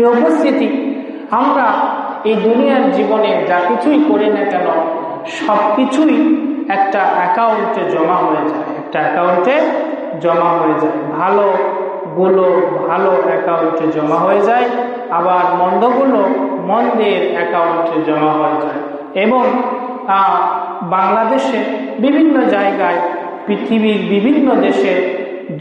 প্রিয় উপস্থিতি আমরা এই দুনিয়ার জীবনে যা কিছুই করি না কেন সব কিছুই একটা অ্যাকাউন্টে জমা হয়ে যায়। একটা অ্যাকাউন্টে জমা হয়ে যায়। ভালো গুলো ভালো অ্যাকাউন্টে জমা হয়ে যায়, আবার মন্দগুলো মন্দের অ্যাকাউন্টে জমা হয়ে যায়। এবং বাংলাদেশে বিভিন্ন জায়গায়, পৃথিবীর বিভিন্ন দেশে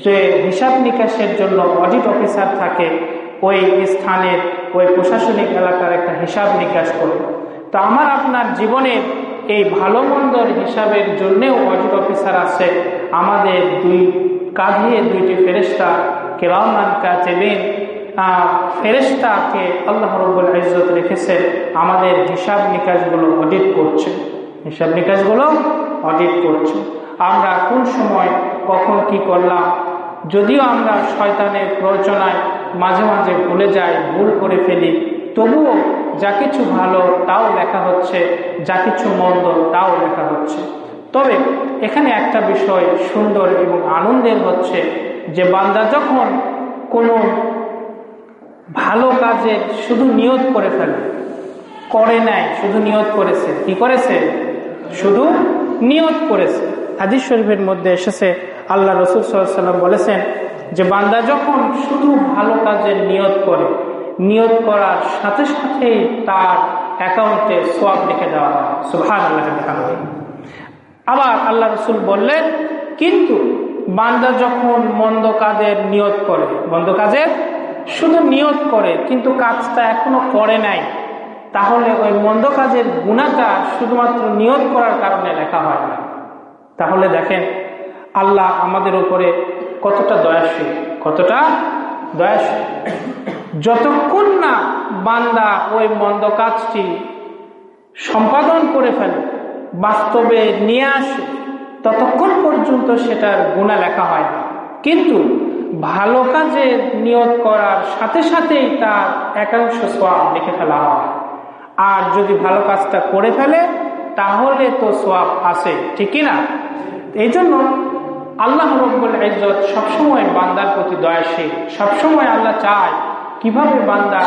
যে হিসাব নিকাশের জন্য অডিট অফিসার থাকে ওই স্থানের, ওই প্রশাসনিক এলাকার একটা হিসাব নিকাশ করে তো আমার আপনার জীবনের এই ভালো মন্দর হিসাবের জন্যেও অডিট অফিসার আছে। আমাদের দুই কাঁধে দুইটি ফেরেস্তা কেরামান কাচেবেন ফেরেস্তাকে আল্লাহ রব্বুল ইজ্জত রেখেছে আমাদের হিসাব নিকাশগুলো অডিট করছে। হিসাব নিকাশগুলো অডিট করছে। আমরা কোন সময় কখন কি করলাম যদিও আমরা শয়তানের প্ররোচনায় মাঝে মাঝে ভুলে যাই, ভুল করে ফেলি, তবুও যা কিছু ভালো তাও লেখা হচ্ছে, যা কিছু মন্দ তাও লেখা হচ্ছে। তবে এখানে একটা বিষয় সুন্দর এবং আনন্দের হচ্ছে যে বান্দা যখন কোনো ভালো কাজে শুধু নিয়ত করে ফেলে, করে নাই, শুধু নিয়ত করেছে, কি করেছে? শুধু নিয়ত করেছে। হাদিস শরীফের মধ্যে এসেছে আল্লাহ রসুল সাল্লাম বলেছেন যে বান্দা যখন শুধু ভালো কাজের নিয়ত করে, নিয়ত করার সাথে সাথেই তার অ্যাকাউন্টে সোয়াব লিখে দেওয়া হয়। সুহান আল্লাহ আবার আল্লাহ রসুল বললেন, কিন্তু বান্দা যখন মন্দ কাজের নিয়ত করে, মন্দ কাজের শুধু নিয়ত করে, কিন্তু কাজটা এখনও করে নাই, তাহলে ওই মন্দ কাজের গুণাটা শুধুমাত্র নিয়ত করার কারণে লেখা হয় না। তাহলে দেখেন আল্লাহ আমাদের উপরে কতটা দয়াশীল কতটা দয়াশীল। যতক্ষণ না বান্দা ওই মন্দ কাজটি সম্পাদন করে ফেলে, বাস্তবে নিয়ে আসে, ততক্ষণ পর্যন্ত সেটার গুণা লেখা হয় না। কিন্তু ভালো কাজে নিয়োগ করার সাথে সাথেই তার একাংশ সোয়াব লিখে ফেলা হয়। আর যদি ভালো কাজটা করে ফেলে, তাহলে তো সোয়াব আসে ঠিক না? এই জন্য আল্লাহ রব্বুল ইজ্জত সবসময় বান্দার প্রতি দয়াশীল, সবসময় আল্লাহ চায় কীভাবে বান্দা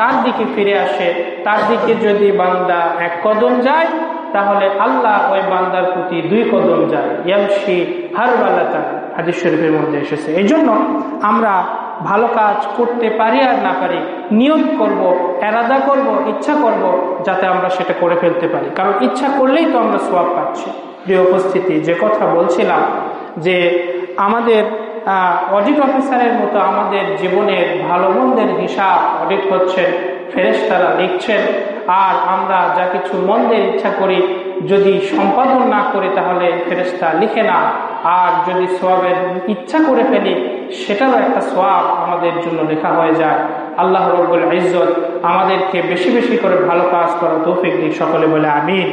তার দিকে ফিরে আসে, তার দিকে যদি বান্দা এক কদম যায়, তাহলে আল্লাহ ওই বান্দার প্রতি দুই কদম যায়। ইয়ামশি বালাতা হাদিস শরীফের মধ্যে এসেছে। এই জন্য আমরা ভালো কাজ করতে পারি আর না পারি, নিয়ত করব, এরাদা করব, ইচ্ছা করব, যাতে আমরা সেটা করে ফেলতে পারি। কারণ ইচ্ছা করলেই তো আমরা সোয়াব পাচ্ছি। প্রিয় উপস্থিতি, যে কথা বলছিলাম যে আমাদের অডিট অফিসারের মতো আমাদের জীবনের ভালো মন্দের হিসাব অডিট হচ্ছেন ফেরেশতারা লিখছেন। আর আমরা যা কিছু মন্দের ইচ্ছা করি, যদি সম্পাদন না করি তাহলে ফেরেশতা লিখে না। আর যদি সোয়াবের ইচ্ছা করে ফেলি সেটারও একটা সোয়াব আমাদের জন্য লেখা হয়ে যায়। আল্লাহ রব্বুল ইজ্জত আমাদেরকে বেশি বেশি করে ভালো কাজ করা তৌফিক দিই সকলে বলে আমিন।